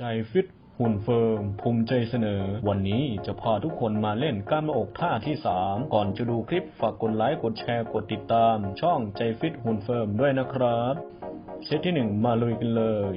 ใจฟิตหุ่นเฟิร์มภูมิใจเสนอ วันนี้จะพาทุกคนมาเล่นกล้ามาอกท่าที่ 3 ก่อนจะดูคลิปฝากกดไลค์กดแชร์กดติดตาม ช่องใจฟิตหุ่นเฟิร์มด้วยนะครับ เซตที่ 1 มาลุยกันเลย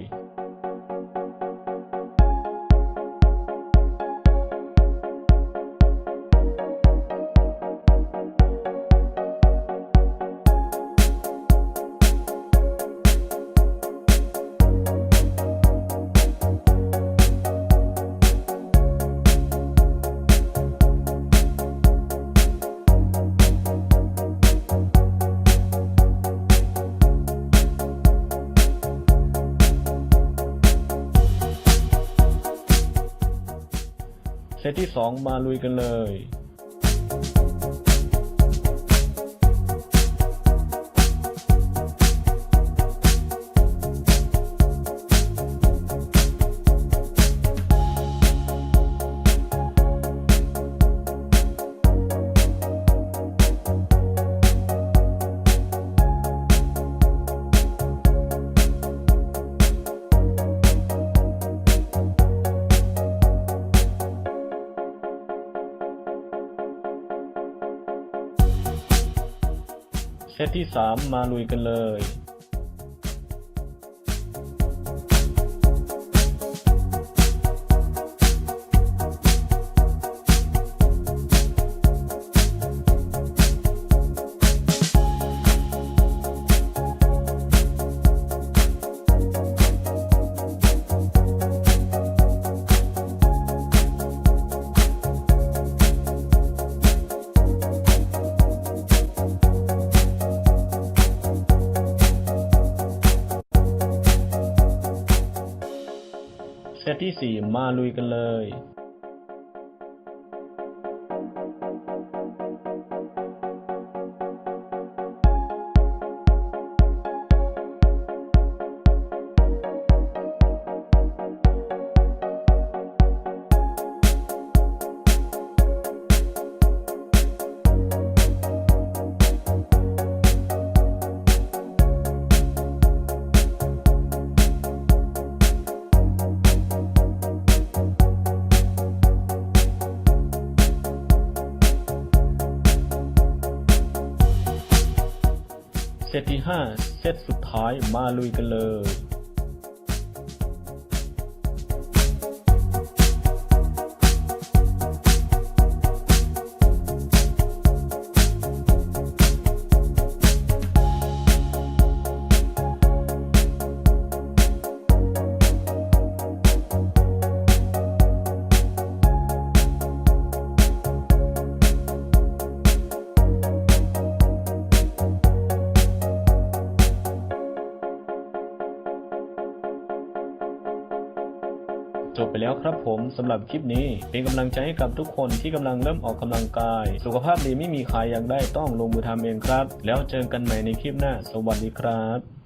เซตที่ 2 มาลุยกันเลย เซตที่ 3 มาลุยกันเลย เซตที่ 4 มาลุยกันเลย เซตที่ 5 เซตสุดท้ายมาลุยกันเลย จบไปแล้วครับผมสำหรับคลิปนี้ เป็นกำลังใจให้กับทุกคนที่กำลังเริ่มออกกำลังกาย สุขภาพดีไม่มีใครอยากได้ต้องลงมือทำเองครับ แล้วเจอกันใหม่ในคลิปหน้า สวัสดีครับ